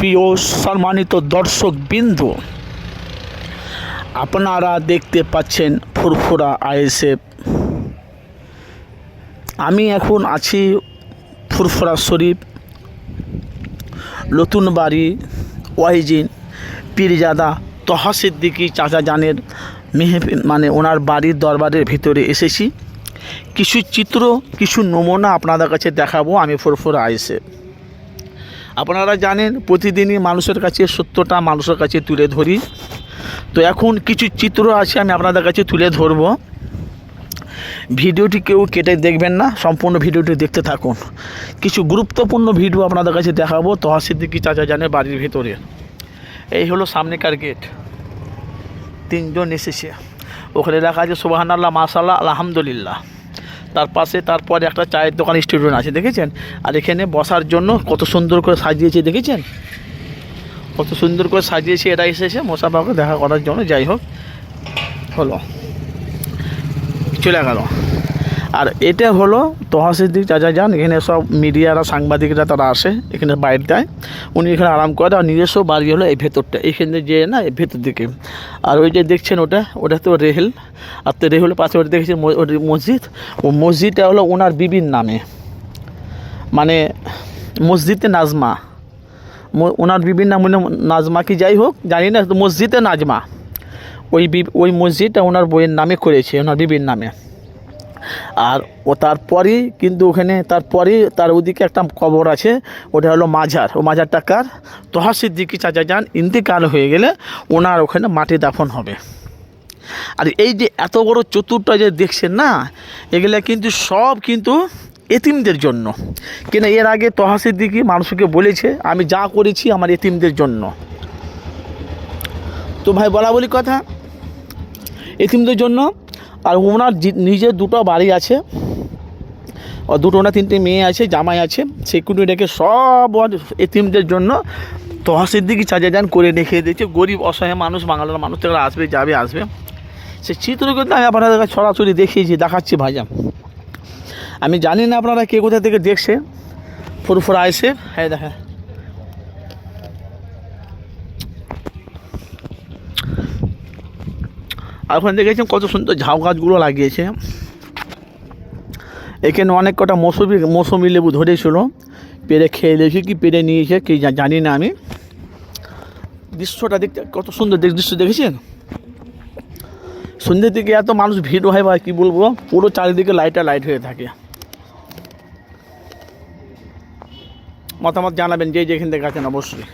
সুপ্রিয় সম্মানিত দর্শক বিন্দু, আপনারা দেখতে পাচ্ছেন ফুরফুরা আইএসএফ। আমি এখন আছি ফুরফুরা শরীফ, নতুন বাড়ি, ওয়াইজিন, পীরজাদা তহা সিদ্দিকি চাচা জানের মেহফিল মানে ওনার বাড়ির দরবারের ভিতরে এসেছি। কিছু চিত্র, কিছু নমুনা আপনাদের কাছে দেখাবো আমি ফুরফুরা আইএসএফ। আপনারা জানেন, প্রতিদিনই মানুষের কাছে সত্যটা মানুষের কাছে তুলে ধরি। তো এখন কিছু চিত্র আছে, আমি আপনাদের কাছে তুলে ধরবো। ভিডিওটি কেউ কেটে দেখবেন না, সম্পূর্ণ ভিডিওটি দেখতে থাকুন। কিছু গুরুত্বপূর্ণ ভিডিও আপনাদের কাছে দেখাবো তহা সিদ্দিকি চাচা জানে বাড়ির ভিতরে। এই হলো সামনেকার গেট। তিনজন এসেছে। ওখানে লেখা আছে সুবাহান আল্লাহ মাসাল্লাহ আলহামদুলিল্লাহ। তার পাশে তারপরে একটা চায়ের দোকান স্টুডেন্ট আছে, দেখেছেন? আর এখানে বসার জন্য কত সুন্দর করে সাজিয়েছে, দেখেছেন? কত সুন্দর করে সাজিয়েছে এটা এসেছে মশাবাকে দেখা করার জন্য, যাই হোক, হলো, চলে গেল। আর এটা হলো তহাসিদ্দিক চাচা যান এখানে সব মিডিয়ারা, সাংবাদিকরা তারা আসে, এখানে বাইরটায় উনি এখানে আরাম করে আর নিজস্ব বাড়ি হলো এই ভেতরটা এইখানে যে না এই ভেতর দিকে। আর ওই যে দেখছেন ওটা ওটা তো রেহেল। আর তো রেহেলের পাশে ওটা দেখেছেন ম- মসজিদ? ও মসজিদটা হলো ওনার বিবির নামে। মানে মসজিদে নাজমা। ওনার বিবির নাম নাজমা কি যাই হোক, জানি না, মসজিদে নাজমা। ওই ওই মসজিদটা ওনার বইয়ের নামে করেছে, ওনার বিবির নামে। আর ও তারপরেই কিন্তু ওখানে তারপরেই তার ওদিকে একটা কবর আছে, ওটা হলো মাজার ও মাজারটা কার? তহা সিদ্দিকি চাচা যান, ইন্তিকাল হয়ে গেলে ওনার ওখানে মাটি দাফন হবে। আর এই যে এত বড় চতুর্থ যে দেখছেন না, এগুলো কিন্তু সব কিন্তু এতিমদের জন্য। কেন এর আগে তহা মানুষকে বলেছে, আমি যা করেছি আমার এতিমদের জন্য। তো ভাই বলা বলি কথা, এতিমদের জন্য আর ওনার নিজের দুটো বাড়ি আছে। দুটো না তিনটে মেয়ে আছে, জামাই আছে। রেখে সব এতিমদের জন্য তহসিদ্দিকি চাজা যান করে রেখে দিয়েছে। গরিব, অসহায় মানুষ বাংলার মানুষ তারা আসবে, যাবে, আসবে। সে চিত্র কিন্তু আমি আপনাদের কাছে সরাসরি দেখিয়েছি, দেখাচ্ছি ভাইজান। আমি জানি না আপনারা কে কোথা থেকে দেখছে। ফুরফুরা আইসে হ্যাঁ দেখা আর ওখানে দেখেছেন কত সুন্দর ঝাউ গাছগুলো লাগিয়েছে। এখানে অনেক কটা মৌসুমি মৌসুমি লেবু ধরেছিল। পেরে খেয়ে দেখি কি পেরে নিয়েছে, কি জানি না আমি। দৃশ্যটা দেখতে কত সুন্দর দৃশ্য দেখেছেন? সন্ধ্যের দিকে এত মানুষ ভিড় হয় বা কী বলব, পুরো চারিদিকে লাইটটা লাইট হয়ে থাকে। মতামত জানাবেন যে যেখান থেকে আছেন অবশ্যই।